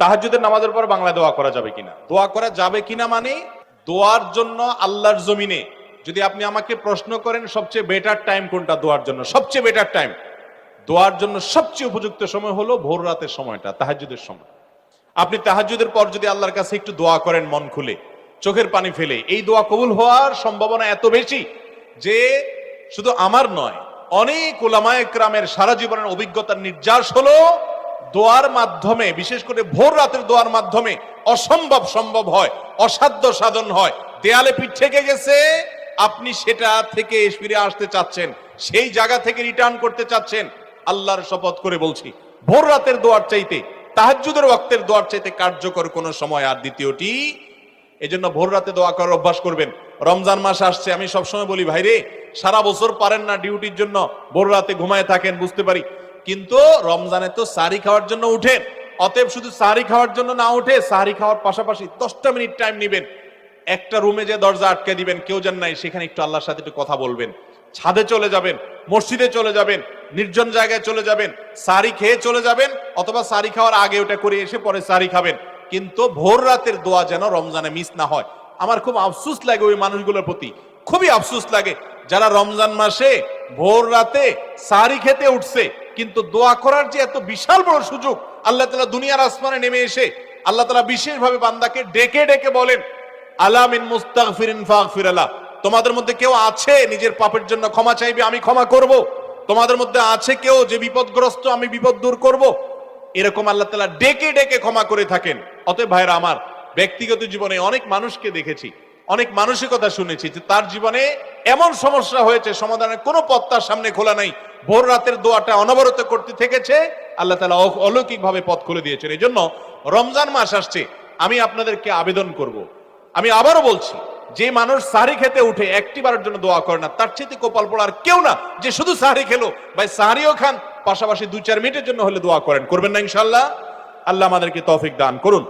তাহাজ্জুদের নামাজের পর বাংলা দোয়া করা যাবে কিনা? দোয়া করা যাবে কিনা মানে দোয়ার জন্য আল্লাহর জমিনে। যদি আপনি আমাকে প্রশ্ন করেন সবচেয়ে বেটার টাইম কোনটা দোয়ার জন্য? সবচেয়ে বেটার টাইম দোয়ার জন্য সবচেয়ে উপযুক্ত সময় হলো ভোর রাতের সময়টা, তাহাজ্জুদের সময়। আপনি তাহাজ্জুদের পর যদি আল্লাহর কাছে একটু দোয়া করেন মন খুলে, চোখের পানি ফেলে, এই দোয়া কবুল হওয়ার সম্ভাবনা এত বেশি যে শুধু আমার নয়, অনেক ওলামায়ে ক্রামের সারা জীবনের অভিজ্ঞতার নির্যাস হলো দোয়ার মাধ্যমে, বিশেষ করে ভোর রাতের দোয়ার মাধ্যমে অসম্ভব সম্ভব হয়, অসাধ্য সাধন হয়। দেয়ালে পিঠ থেকে গেছে, আপনি সেটা থেকে ফিরে আসতে চাচ্ছেন, সেই জায়গা থেকে রিটার্ন করতে চাচ্ছেন, আল্লাহর শপথ করে বলছি, ভোর রাতের দোয়ার চাইতে, তাহাজ্জুদের ওয়াক্তের দোয়ার চাইতে কার্যকর কোন সময় আর দ্বিতীয়টি? এজন্য ভোর রাতে দোয়া করার অভ্যাস করবেন। রমজান মাস আসছে, আমি সবসময় বলি, ভাইরে, সারা বছর পারেন না ডিউটির জন্য, ভোর রাতে ঘুমায় থাকেন, বুঝতে পারি। কিন্তু রমজানে তো সারি খাওয়ার জন্য উঠেন অতএব শুধু সারি খাওয়ার জন্য না উঠে, সারি খাওয়ার পাশাপাশি দশটা মিনিট টাইম নিবেন। একটা রুমে যে দরজা আটকে দিবেন, কেউ যেন নাই, সেখানে একটু আল্লাহর সাথে একটু কথা বলবেন। ছাদে চলে যাবেন, মসজিদে চলে যাবেন, নির্জন জায়গায় চলে যাবেন, সারি খেয়ে চলে যাবেন, অথবা সারি খাওয়ার আগে ওটা করে এসে পরে সারি খাবেন। কিন্তু ভোর রাতের দোয়া যেন রমজানে মিস না হয়। আমার খুব আফসুস লাগে ওই মানুষগুলোর প্রতি। খুবই আফসুস লাগে। যারা রমজান মাসে ভোর রাতে সারি খেতে উঠছে, কিন্তু দোয়া করার যে এত বিশাল বড় সুযোগ, আল্লাহ তালা দুনিয়ার আসমানে নেমে এসে আল্লাহ তালা বিশেষভাবে বান্দাকে ডেকে ডেকে বলেন আলামিন মুস্তাগফিরিন ফাগফিরালা। তোমাদের মধ্যে কেউ আছে নিজের পাপের জন্য ক্ষমা চাইবে, আমি ক্ষমা করব। তোমাদের মধ্যে আছে কেউ যে বিপদগ্রস্ত, আমি বিপদ দূর করব। এরকম আল্লাহ তালা ডেকে ডেকে ক্ষমা করে থাকেন। অতএব ভাইরা আমার, ব্যক্তিগত জীবনে অনেক মানুষকে দেখেছি, অনেক মানসিকতা শুনেছি যে তার জীবনে এমন সমস্যা হয়েছে, সমাধানের কোনো পথ তার সামনে খোলা নাই। ভোর রাতের দোয়াটা অনবরত করতে থেকেছে, আল্লাহ তালা অলৌকিক ভাবে পথ খুলে দিয়েছেন। এই জন্য রমজান মাস আসছে, আমি আপনাদেরকে আবেদন করব। আমি আবারও বলছি, যে মানুষ সাহারি খেতে উঠে একটি বারের জন্য দোয়া করে না, তার চেয়ে কপাল পড়ার কেউ না, যে শুধু সাহারি খেলো, ভাই সাহারিও খান, পাশাপাশি দু চার মিনিটের জন্য হলে দোয়া করেন। করবেন না ইনশাল্লাহ আল্লাহ আমাদেরকে তৌফিক দান করুন।